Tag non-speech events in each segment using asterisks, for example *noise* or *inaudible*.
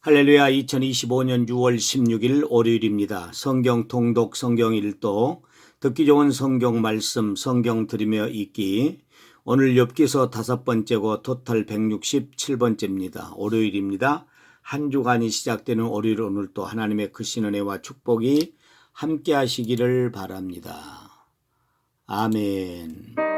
할렐루야 2025년 6월 16일 월요일입니다. 성경 통독 성경 일도 듣기 좋은 성경 말씀 성경 들으며 읽기 오늘 엽기서 다섯 번째고 토탈 167번째입니다. 월요일입니다. 한 주간이 시작되는 월요일 오늘 또 하나님의 크신 은혜와 축복이 함께 하시기를 바랍니다. 아멘.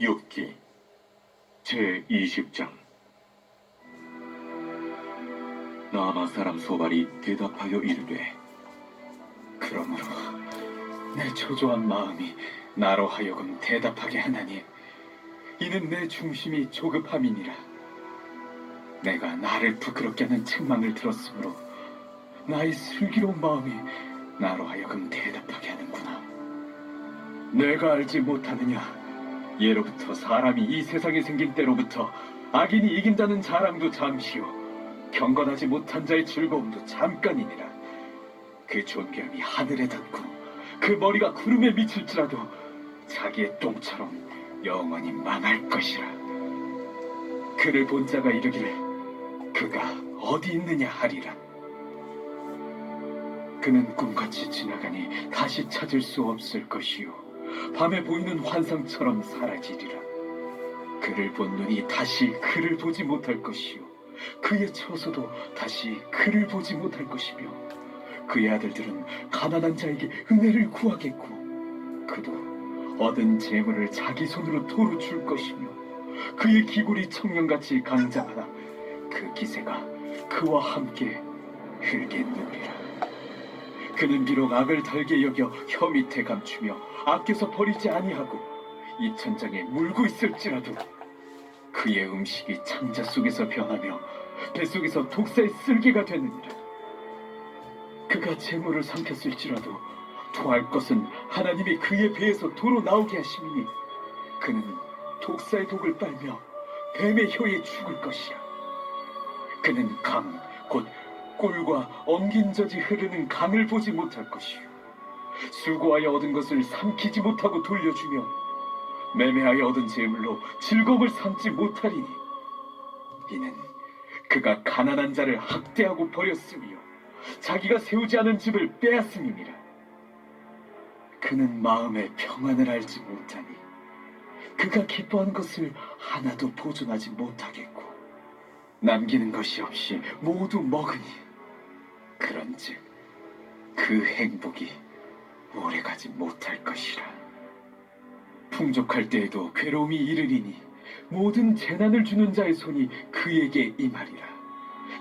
욥기 제 20장. 나아만 사람 소발이 대답하여 이르되 그러므로 내 초조한 마음이 나로 하여금 대답하게 하나니 이는 내 중심이 조급함이니라. 내가 나를 부끄럽게 하는 책망을 들었으므로 나의 슬기로운 마음이 나로 하여금 대답하게 하는구나. 내가 알지 못하느냐 예로부터 사람이 이 세상에 생긴 때로부터 악인이 이긴다는 자랑도 잠시요. 경건하지 못한 자의 즐거움도 잠깐이니라. 그 존귀함이 하늘에 닿고 그 머리가 구름에 미칠지라도 자기의 똥처럼 영원히 망할 것이라. 그를 본 자가 이르기를 그가 어디 있느냐 하리라. 그는 꿈같이 지나가니 다시 찾을 수 없을 것이요 밤에 보이는 환상처럼 사라지리라. 그를 본 눈이 다시 그를 보지 못할 것이요. 그의 처소도 다시 그를 보지 못할 것이며 그의 아들들은 가난한 자에게 은혜를 구하겠고 그도 얻은 재물을 자기 손으로 도로 줄 것이며 그의 기골이 청년같이 강장하나 그 기세가 그와 함께 흘겠느니라. 그는 비록 악을 달게 여겨 혀 밑에 감추며 아껴서 버리지 아니하고 이 천장에 물고 있을지라도 그의 음식이 창자 속에서 변하며 뱃속에서 독사의 쓸개가 되느니라. 그가 재물을 삼켰을지라도 토할 것은 하나님이 그의 배에서 도로 나오게 하심이니 그는 독사의 독을 빨며 뱀의 혀에 죽을 것이야 그는 강곧 꿀과 엉긴 젖이 흐르는 강을 보지 못할 것이요 수고하여 얻은 것을 삼키지 못하고 돌려주며 매매하여 얻은 재물로 즐거움을 삼지 못하리니 이는 그가 가난한 자를 학대하고 버렸으며 자기가 세우지 않은 집을 빼앗음이니라. 그는 마음의 평안을 알지 못하니 그가 기뻐한 것을 하나도 보존하지 못하겠고 남기는 것이 없이 모두 먹으니 그런즉 그 행복이 오래가지 못할 것이라. 풍족할 때에도 괴로움이 이르리니 모든 재난을 주는 자의 손이 그에게 임하리라.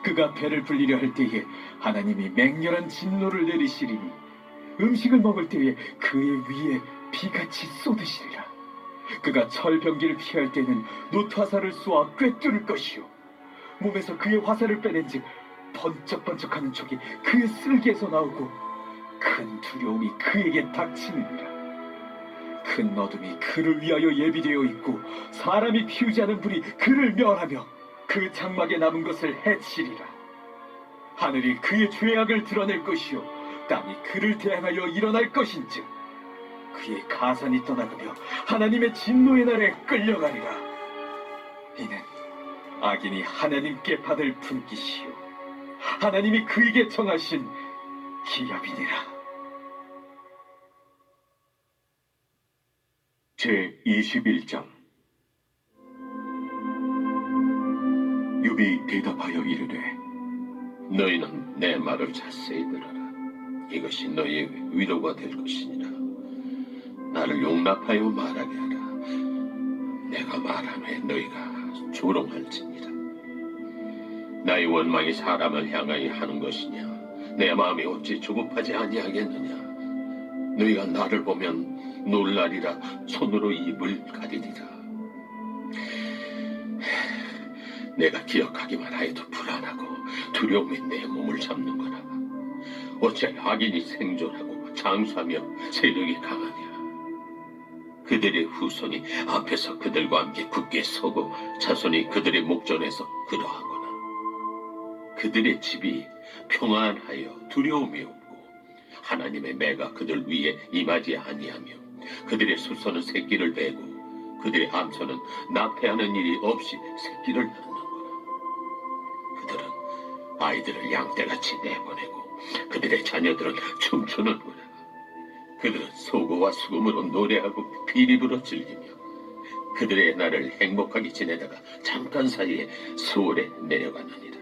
그가 배를 불리려 할 때에 하나님이 맹렬한 진노를 내리시리니 음식을 먹을 때에 그의 위에 비같이 쏟으시리라. 그가 철병기를 피할 때는 놋화살을 쏘아 꿰뚫을 것이요. 몸에서 그의 화살을 빼낸즉 번쩍번쩍하는 촉이 그의 쓸개에서 나오고 큰 두려움이 그에게 닥치느니라 큰 어둠이 그를 위하여 예비되어 있고 사람이 피우지 않은 불이 그를 멸하며 그 장막에 남은 것을 해치리라. 하늘이 그의 죄악을 드러낼 것이요 땅이 그를 대항하여 일어날 것인즉 그의 가산이 떠나가며 하나님의 진노의 날에 끌려가리라. 이는 악인이 하나님께 받을 분깃이요 하나님이 그에게 정하신 기업이니라 제 21장 욥이 대답하여 이르되 너희는 내 말을 자세히 들어라. 이것이 너희의 위로가 될 것이니라. 나를 용납하여 말하게 하라. 내가 말하매 너희가 조롱할지니라. 나의 원망이 사람을 향하여 하는 것이냐? 내 마음이 어찌 조급하지 아니하겠느냐? 너희가 나를 보면 놀라리라 손으로 입을 가리리라. 내가 기억하기만 하여도 불안하고 두려움이 내 몸을 잡는구나. 어째 악인이 생존하고 장수하며 세력이 강하냐. 그들의 후손이 앞에서 그들과 함께 굳게 서고 자손이 그들의 목전에서 그러하구나. 그들의 집이 평안하여 두려움이 없고 하나님의 매가 그들 위에 임하지 아니하며 그들의 수소는 새끼를 베고 그들의 암소는 낙태하는 일이 없이 새끼를 낳는구나. 그들은 아이들을 양떼같이 내보내고 그들의 자녀들은 춤추는구나. 그들은 소고와 수금으로 노래하고 비립으로 즐기며 그들의 날을 행복하게 지내다가 잠깐 사이에 수월에 내려가느니라.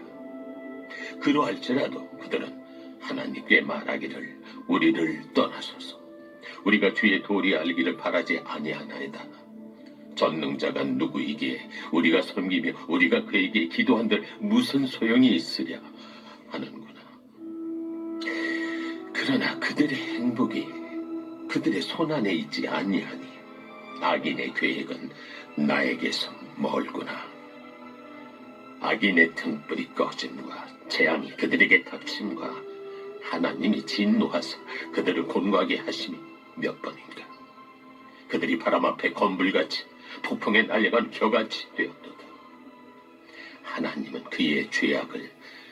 그러할지라도 그들은 하나님께 말하기를 우리를 떠나소서 우리가 주의 도리 알기를 바라지 아니하나이다. 전능자가 누구이기에 우리가 섬기며 우리가 그에게 기도한들 무슨 소용이 있으랴 하는구나. 그러나 그들의 행복이 그들의 손 안에 있지 아니하니 악인의 계획은 나에게서 멀구나. 악인의 등불이 꺼짐과 재앙이 그들에게 닥침과 하나님이 진노하사 그들을 곤고하게 하심이 몇 번인가. 그들이 바람 앞에 건불같이 폭풍에 날려간 겨같이 되었도다. 하나님은 그의 죄악을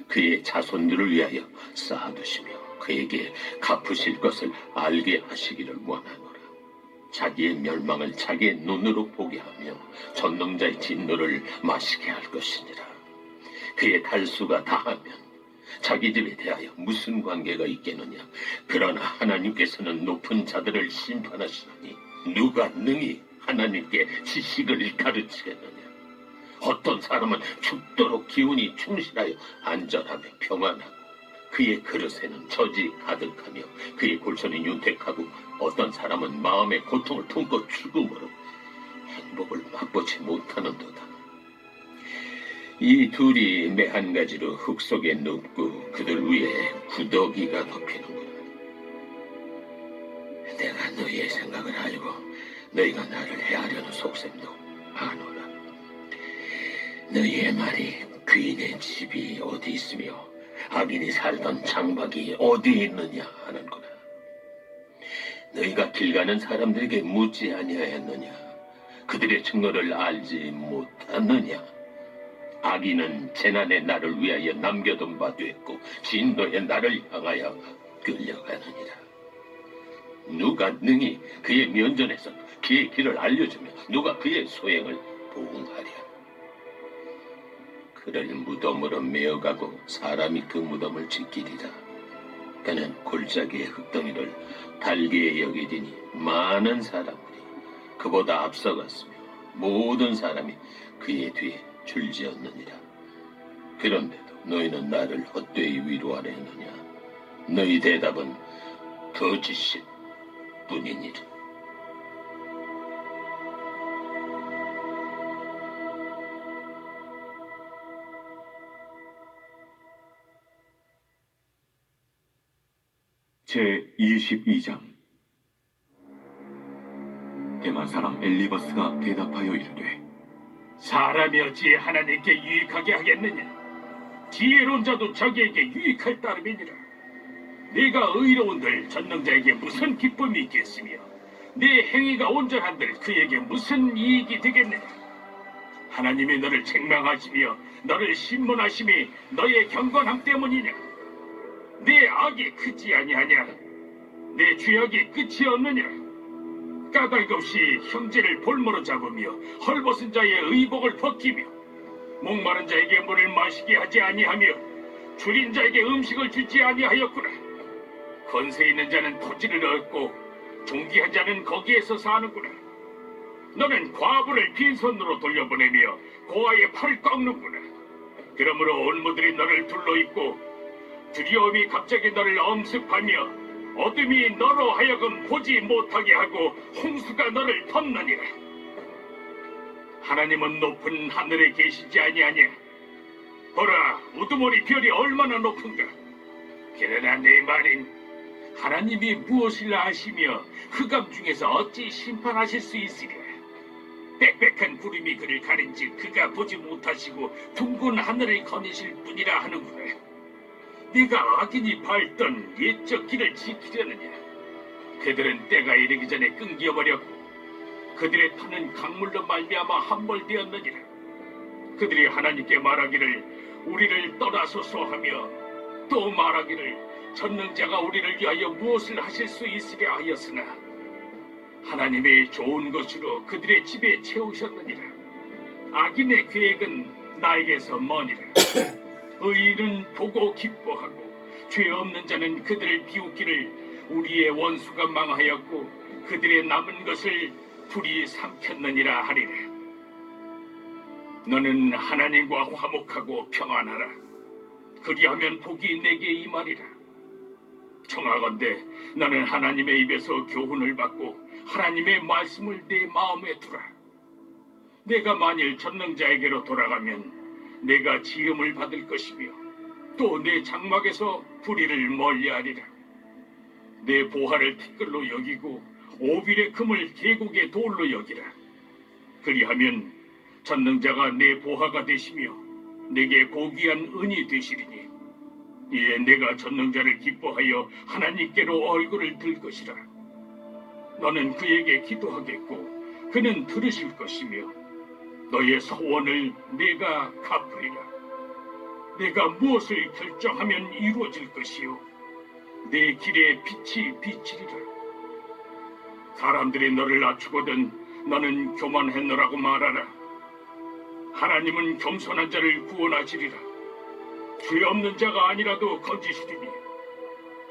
그의 자손들을 위하여 쌓아두시며 그에게 갚으실 것을 알게 하시기를 원하노라. 자기의 멸망을 자기의 눈으로 보게 하며 전능자의 진노를 마시게 할 것이니라. 그의 달수가 다하면 자기 집에 대하여 무슨 관계가 있겠느냐? 그러나 하나님께서는 높은 자들을 심판하시니 누가 능히 하나님께 지식을 가르치겠느냐? 어떤 사람은 죽도록 기운이 충실하여 안전하며 평안하고 그의 그릇에는 젖이 가득하며 그의 골선이 윤택하고 어떤 사람은 마음의 고통을 품고 죽음으로 행복을 맛보지 못하는도다. 이 둘이 매 한 가지로 흙 속에 눕고 그들 위에 구더기가 덮이는구나. 내가 너희의 생각을 알고 너희가 나를 해하려는 속셈도 아노라. 너희의 말이 귀인의 집이 어디 있으며 악인이 살던 장막이 어디 있느냐 하는구나. 너희가 길 가는 사람들에게 묻지 아니하였느냐? 그들의 증거를 알지 못하느냐? 악인은 재난의 날을 위하여 남겨둔 바 됐고 진노의 날을 향하여 끌려가느니라. 누가 능히 그의 면전에서 그의 길을 알려주며 누가 그의 소행을 보응하랴. 그를 무덤으로 메어가고 사람이 그 무덤을 지키리라. 그는 골짜기의 흙덩이를 달기에 여기지니 많은 사람들이 그보다 앞서갔으며 모든 사람이 그의 뒤에 줄지었느니라. 그런데도 너희는 나를 헛되이 위로하려 했느냐? 너희 대답은 거짓일 뿐이니라. 제 22장 대만 사람 엘리버스가 대답하여 이르되 사람이 어찌 하나님께 유익하게 하겠느냐? 지혜로운 자도 자기에게 유익할 따름이니라. 네가 의로운들 전능자에게 무슨 기쁨이 있겠으며 네 행위가 온전한들 그에게 무슨 이익이 되겠느냐? 하나님이 너를 책망하시며 너를 신문하심이 너의 경건함 때문이냐? 네 악이 크지 아니하냐? 내 죄악이 끝이 없느냐? 까닭 없이 형제를 볼모로 잡으며 헐벗은 자의 의복을 벗기며 목마른 자에게 물을 마시게 하지 아니하며 줄인 자에게 음식을 주지 아니하였구나. 권세 있는 자는 토지를 얻고 존귀한 자는 거기에서 사는구나. 너는 과부를 빈손으로 돌려보내며 고아의 팔을 꺾는구나. 그러므로 올무들이 너를 둘러있고 두려움이 갑자기 너를 엄습하며 어둠이 너로 하여금 보지 못하게 하고 홍수가 너를 덮느니라. 하나님은 높은 하늘에 계시지 아니하냐? 보라, 우두머리 별이 얼마나 높은가? 그러나 내 말인 하나님이 무엇을 아시며 흑암 중에서 어찌 심판하실 수 있으랴? 빽빽한 구름이 그를 가린즉 그가 보지 못하시고 둥근 하늘을 거니실 뿐이라 하는구나. 네가 악인이 밟던 옛적 길을 지키려느냐? 그들은 때가 이르기 전에 끊겨버렸고 그들의 터는 강물로 말미암아 함몰되었느니라. 그들이 하나님께 말하기를 우리를 떠나소서 하며 또 말하기를 전능자가 우리를 위하여 무엇을 하실 수 있으랴 하였으나 하나님의 좋은 것으로 그들의 집에 채우셨느니라. 악인의 계획은 나에게서 머니라. *coughs* 의인은 보고 기뻐하고 죄 없는 자는 그들을 비웃기를 우리의 원수가 망하였고 그들의 남은 것을 불이 삼켰느니라 하리라. 너는 하나님과 화목하고 평안하라. 그리하면 복이 내게 임하리라. 청하건대 나는 하나님의 입에서 교훈을 받고 하나님의 말씀을 내 마음에 두라. 내가 만일 전능자에게로 돌아가면 내가 지음을 받을 것이며 또 내 장막에서 불의를 멀리하리라. 내 보화를 티끌로 여기고 오빌의 금을 계곡의 돌로 여기라. 그리하면 전능자가 내 보화가 되시며 내게 고귀한 은이 되시리니 이에 내가 전능자를 기뻐하여 하나님께로 얼굴을 들 것이라. 너는 그에게 기도하겠고 그는 들으실 것이며 너의 소원을 내가 갚으리라. 내가 무엇을 결정하면 이루어질 것이요 내 길에 빛이 비치리라. 사람들이 너를 낮추거든 너는 교만했노라고 말하라. 하나님은 겸손한 자를 구원하시리라. 죄 없는 자가 아니라도 건지시리니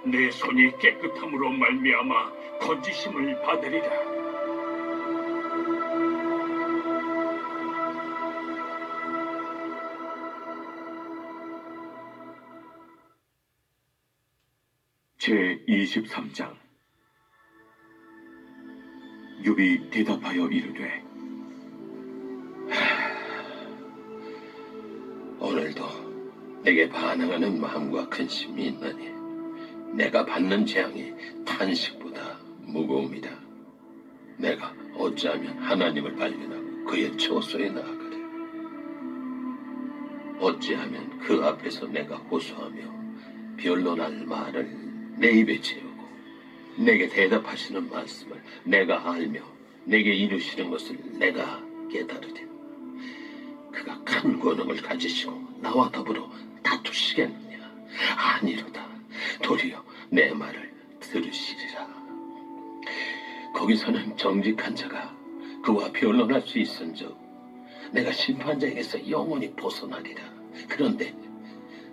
내 손이 깨끗함으로 말미암아 건지심을 받으리라. 제 23장 욥이 대답하여 이르되 오늘도 내게 반응하는 마음과 근심이 있나니 내가 받는 재앙이 탄식보다 무거움이다. 내가 어찌하면 하나님을 발견하고 그의 처소에 나아가리 어찌하면 그 앞에서 내가 호소하며 변론할 말을 내 입에 채우고 내게 대답하시는 말씀을 내가 알며 내게 이루시는 것을 내가 깨달으리 그가 큰 권능을 가지시고 나와 더불어 다투시겠느냐? 아니로다. 도리어 내 말을 들으시리라. 거기서는 정직한 자가 그와 변론할 수 있은즉 내가 심판자에게서 영원히 벗어나리라. 그런데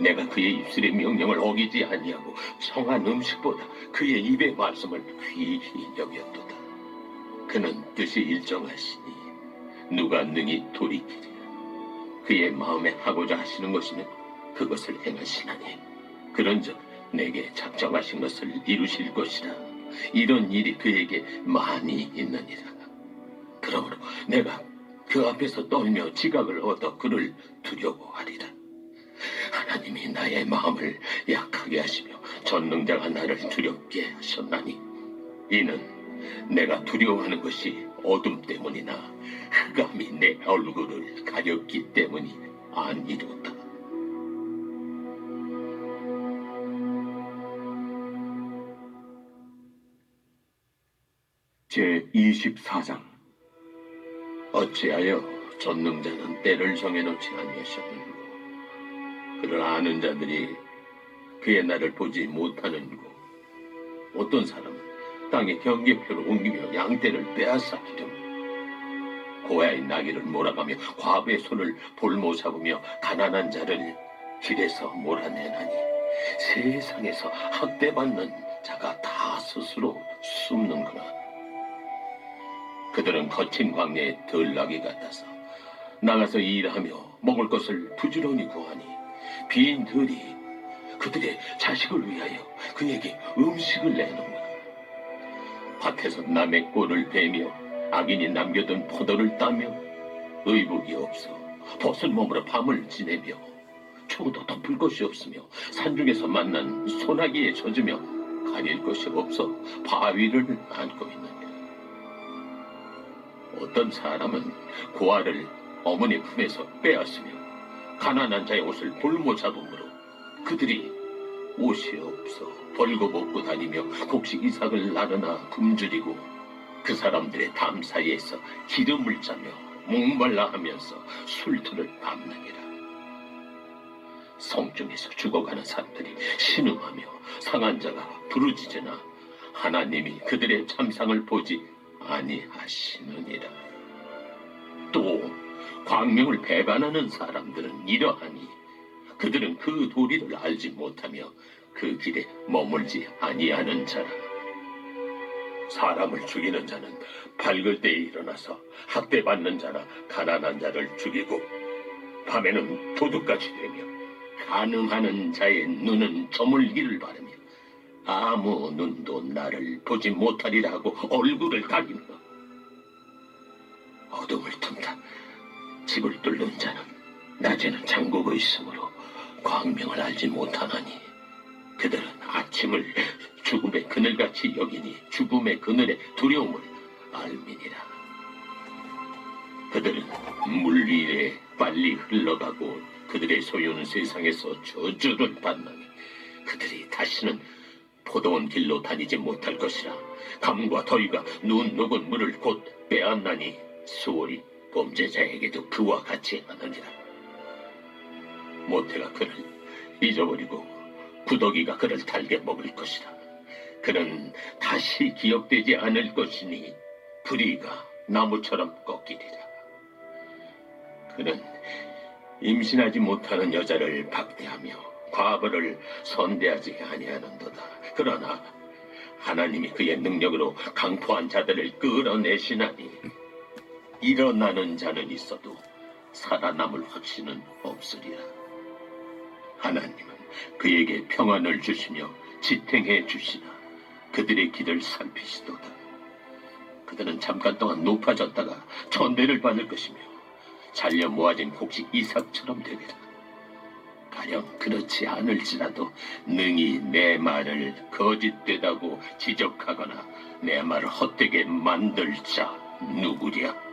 내가 그의 입술의 명령을 어기지 아니하고 청한 음식보다 그의 입의 말씀을 귀히 여겼도다. 그는 뜻이 일정하시니 누가 능히 돌이키리라. 그의 마음에 하고자 하시는 것이면 그것을 행하시나니 그런즉 내게 작정하신 것을 이루실 것이라. 이런 일이 그에게 많이 있느니라. 그러므로 내가 그 앞에서 떨며 지각을 얻어 그를 두려워하리라. 하나님이 나의 마음을 약하게 하시며 전능자가 나를 두렵게 하셨나니 이는 내가 두려워하는 것이 어둠 때문이나 흑암이 내 얼굴을 가렸기 때문이 아니로다. 제 24장 어찌하여 전능자는 때를 정해놓지 아니하셨는고 그를 아는 자들이 그의 날을 보지 못하는고 어떤 사람은 땅의 경계표를 옮기며 양떼를 빼앗아 기름 고아의 나귀를 몰아가며 과부의 손을 볼모 잡으며 가난한 자를 길에서 몰아내나니 세상에서 학대받는 자가 다 스스로 숨는구나. 그들은 거친 광야의 들나귀 같아서 나가서 일하며 먹을 것을 부지런히 구하니 빈 들이 그들의 자식을 위하여 그에게 음식을 내놓는구나. 밭에서 남의 꼴을 베며 악인이 남겨둔 포도를 따며 의복이 없어 벗은 몸으로 밤을 지내며 초도 덮을 것이 없으며 산중에서 만난 소나기에 젖으며 가릴 것이 없어 바위를 안고 있느니라. 어떤 사람은 고아를 어머니 품에서 빼앗으며 가난한 자의 옷을 볼모 잡음으로 그들이 옷이 없어 벌거벗고 다니며 곡식 이삭을 나르나 굶주리고 그 사람들의 담 사이에서 기름을 짜며 목말라 하면서 술틀을 밤나니라 성중에서 죽어가는 사람들이 신음하며 상한 자가 부르짖으나 하나님이 그들의 참상을 보지 아니하시느니라. 또 광명을 배반하는 사람들은 이러하니 그들은 그 도리를 알지 못하며 그 길에 머물지 아니하는 자라. 사람을 죽이는 자는 밝을 때에 일어나서 학대받는 자나 가난한 자를 죽이고 밤에는 도둑같이 되며 가늠하는 자의 눈은 저물기를 바라며 아무 눈도 나를 보지 못하리라 하고 얼굴을 가리며 어둠을 틈타 집을 뚫는 자는 낮에는 잠그고 있으므로 광명을 알지 못하나니 그들은 아침을 죽음의 그늘같이 여기니 죽음의 그늘의 두려움을 알미니라. 그들은 물 위에 빨리 흘러가고 그들의 소유는 세상에서 저주를 받나니 그들이 다시는 포도원 길로 다니지 못할 것이라. 감과 더위가 눈 녹은 물을 곧 빼앗나니 수월이 범죄자에게도 그와 같이 하느니라. 모태가 그를 잊어버리고 구더기가 그를 달게 먹을 것이라. 그는 다시 기억되지 않을 것이니 불의가 나무처럼 꺾이리라. 그는 임신하지 못하는 여자를 박대하며 과거를 선대하지 아니하는도다. 그러나 하나님이 그의 능력으로 강포한 자들을 끌어내시나니 일어나는 자는 있어도 살아남을 확신은 없으리라. 하나님은 그에게 평안을 주시며 지탱해 주시나 그들의 길을 살피시도다. 그들은 잠깐 동안 높아졌다가 전대를 받을 것이며 잘려 모아진 곡식 이삭처럼 되리라. 가령 그렇지 않을지라도 능히 내 말을 거짓되다고 지적하거나 내 말을 헛되게 만들 자 누구랴?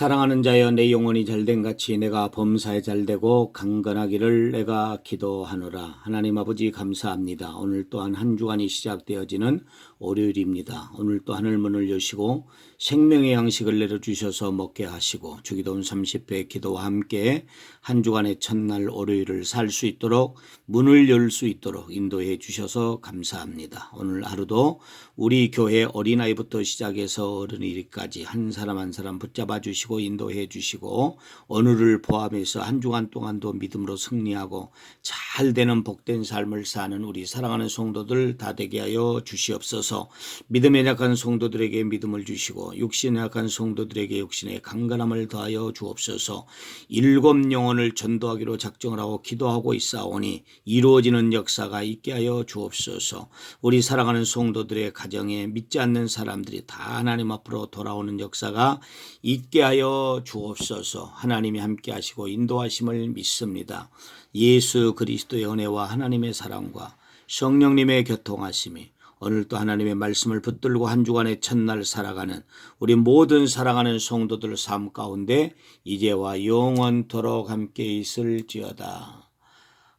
사랑하는 자여 내 영혼이 잘된 같이 내가 범사에 잘되고 강건하기를 내가 기도하노라. 하나님 아버지 감사합니다. 오늘 또한 한 주간이 시작되어지는 월요일입니다. 오늘 또 하늘 문을 여시고 생명의 양식을 내려주셔서 먹게 하시고 주기도원 30회 기도와 함께 한 주간의 첫날 월요일을 살 수 있도록 문을 열 수 있도록 인도해 주셔서 감사합니다. 오늘 하루도 우리 교회 어린아이부터 시작해서 어른이까지 한 사람 한 사람 붙잡아 주시고 인도해 주시고 오늘을 포함해서 한 주간 동안도 믿음으로 승리하고 잘 되는 복된 삶을 사는 우리 사랑하는 성도들 다 되게 하여 주시옵소서. 믿음에 약한 성도들에게 믿음을 주시고 육신에 약한 성도들에게 육신의 강건함을 더하여 주옵소서. 일곱 영혼을 전도하기로 작정을 하고 기도하고 있사오니 이루어지는 역사가 있게 하여 주옵소서. 우리 사랑하는 성도들의 가정에 믿지 않는 사람들이 다 하나님 앞으로 돌아오는 역사가 있게 하여 주옵소서. 하나님이 함께 하시고 인도하심을 믿습니다. 예수 그리스도의 은혜와 하나님의 사랑과 성령님의 교통하심이 오늘도 하나님의 말씀을 붙들고 한 주간의 첫날 살아가는 우리 모든 사랑하는 성도들 삶 가운데 이제와 영원토록 함께 있을지어다.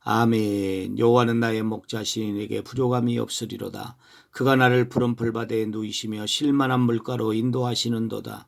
아멘. 여호와는 나의 목자시니 내게 부족함이 없으리로다. 그가 나를 푸른 풀바다에 누이시며 실만한 물가로 인도하시는도다.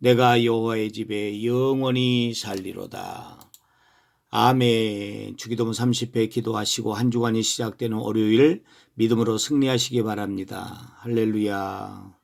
내가 여호와의 집에 영원히 살리로다. 아멘. 주기도문 30회 기도하시고 한 주간이 시작되는 월요일 믿음으로 승리하시기 바랍니다. 할렐루야.